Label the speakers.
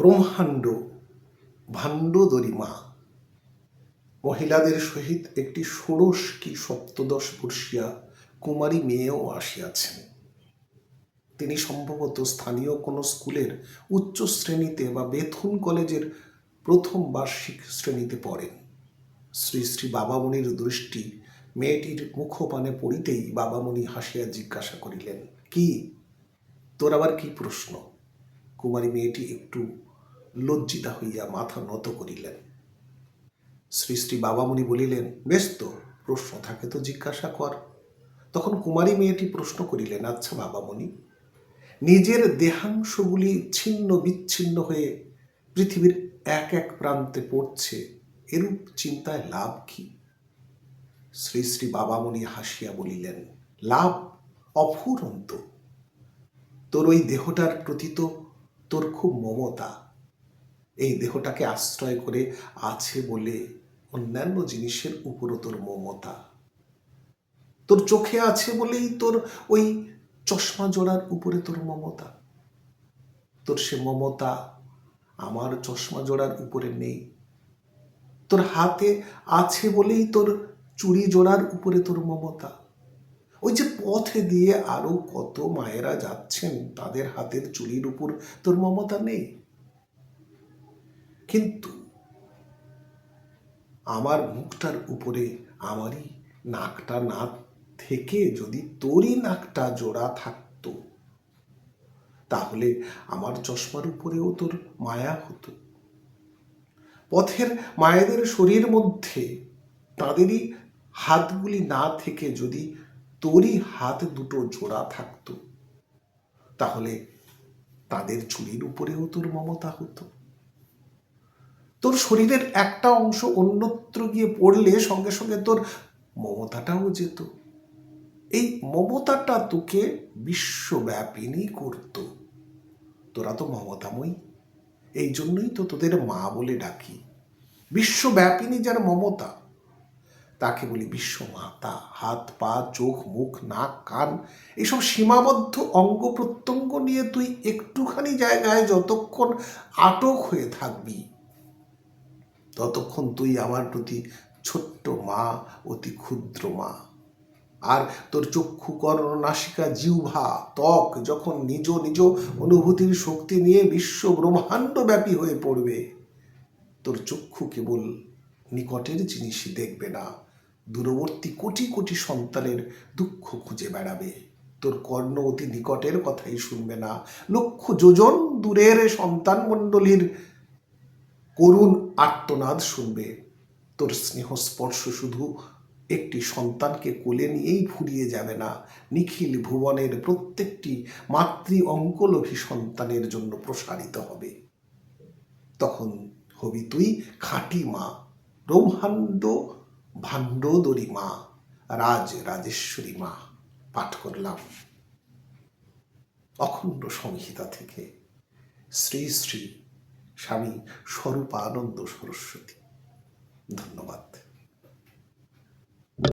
Speaker 1: ব্রহ্মাণ্ড ভাণ্ডদরি মা মহিলাদের সহিত একটি ষোড়শ কি সপ্তদশ বর্ষিয়া কুমারী মেয়েও আসিয়াছেন। তিনি সম্ভবত স্থানীয় কোনো স্কুলের উচ্চ শ্রেণীতে বা বেথুন কলেজের প্রথম বার্ষিক শ্রেণীতে পড়েন। শ্রী শ্রী বাবামণির দৃষ্টি মেয়েটির মুখপানে পড়িতেই বাবামণি হাসিয়া জিজ্ঞাসা করিলেন, কি? তোর আবার কি প্রশ্ন? কুমারী মেয়েটি একটু লজ্জিতা হইয়া মাথা নত করিলেন। শ্রী শ্রী বাবামণি বলিলেন, বেশ তো, প্রশ্ন থাকে তো জিজ্ঞাসা কর। তখন কুমারী মেয়েটি প্রশ্ন করিলেন আচ্ছা বাবামণি, নিজের দেহাংশগুলি ছিন্ন বিচ্ছিন্ন হয়ে পৃথিবীর এক এক প্রান্তে পড়ছে, এরূপ চিন্তায় লাভ কি? শ্রী শ্রী বাবামণি হাসিয়া বলিলেন, লাভ অফুরন্ত। তোর ওই দেহটার প্রতি তো তোর খুব মমতা। এই দেহটাকে আশ্রয় করে আছে বলে অন্যান্য জিনিসের উপরও তোর মমতা। তোর চোখে আছে বলেই তোর ওই চশমা জোড়ার উপরে তোর মমতা। তোর সে মমতা আমার চশমা জোড়ার উপরে নেই। তোর হাতে আছে বলেই তোর চুড়ি জোড়ার উপরে তোর মমতা। ওই যে পথে দিয়ে আরও কত মায়েরা যাচ্ছেন, তাদের হাতের চুড়ির উপর তোর মমতা নেই। কিন্তু আমার মুখটার উপরে আমারই নাকটা না থেকে যদি তোরই নাকটা জোড়া থাকতো, তাহলে আমার চশমার উপরেও তোর মায়া হতো। পথের মায়েদের শরীর মধ্যে তাদেরই হাতগুলি না থেকে যদি তোরই হাত দুটো জোড়া থাকতো, তাহলে তাদের চুরির উপরেও তোর মমতা হতো। তোর শরীরের একটা অংশ অন্যত্র গিয়ে পড়লে সঙ্গে সঙ্গে তোর মমতাটাও যেত। এই মমতাটা তোকে বিশ্বব্যাপিনী করত। তোরা তো মমতাময়ী। এই জন্যই তো তোদের মা বলে ডাকি। বিশ্বব্যাপিনী যার মমতা। তাকে বলি বিশ্বমাতা। হাত, পা, চোখ, মুখ, নাক, কান এইসব সীমাবদ্ধ অঙ্গ প্রত্যঙ্গ নিয়ে তুই একটুখানি জায়গায় যতক্ষণ আটক হয়ে থাকবি ততক্ষণ তুই আমার প্রতি ছোট্ট মা, অতি ক্ষুদ্র মা। আর তোর চক্ষু কর্ণ নাসিকা জিহ্বা, ত্বক যখন নিজ নিজ অনুভূতির শক্তি নিয়ে বিশ্ব ব্রহ্মাণ্ড ব্যাপী হয়ে পড়বে, তোর চক্ষু কেবল নিকটের জিনিসই দেখবে না, দূরবর্তী কোটি কোটি সন্তানের দুঃখ খুঁজে বেড়াবে। তোর কর্ণ অতি নিকটের কথাই শুনবে না, লক্ষ যোজন দূরের সন্তান মণ্ডলীর করুণ আর্তনাদ শুনবে। তোর স্নেহ স্পর্শ শুধু একটি সন্তানকে কোলে নিয়েই ফুরিয়ে যাবে না। নিখিল ভুবনের প্রত্যেকটি মাতৃ অঙ্কলোভী সন্তানের জন্য প্রসারিত হবে। তখন হবি তুই খাঁটি মা, ব্রহ্মাণ্ড ভাণ্ডদরি মা, রাজ রাজেশ্বরী মা, পাঠ করলাম। অখণ্ড সংহিতা থেকে শ্রী শ্রী স্বামী স্বরূপানন্দ সরস্বতী। ধন্যবাদ।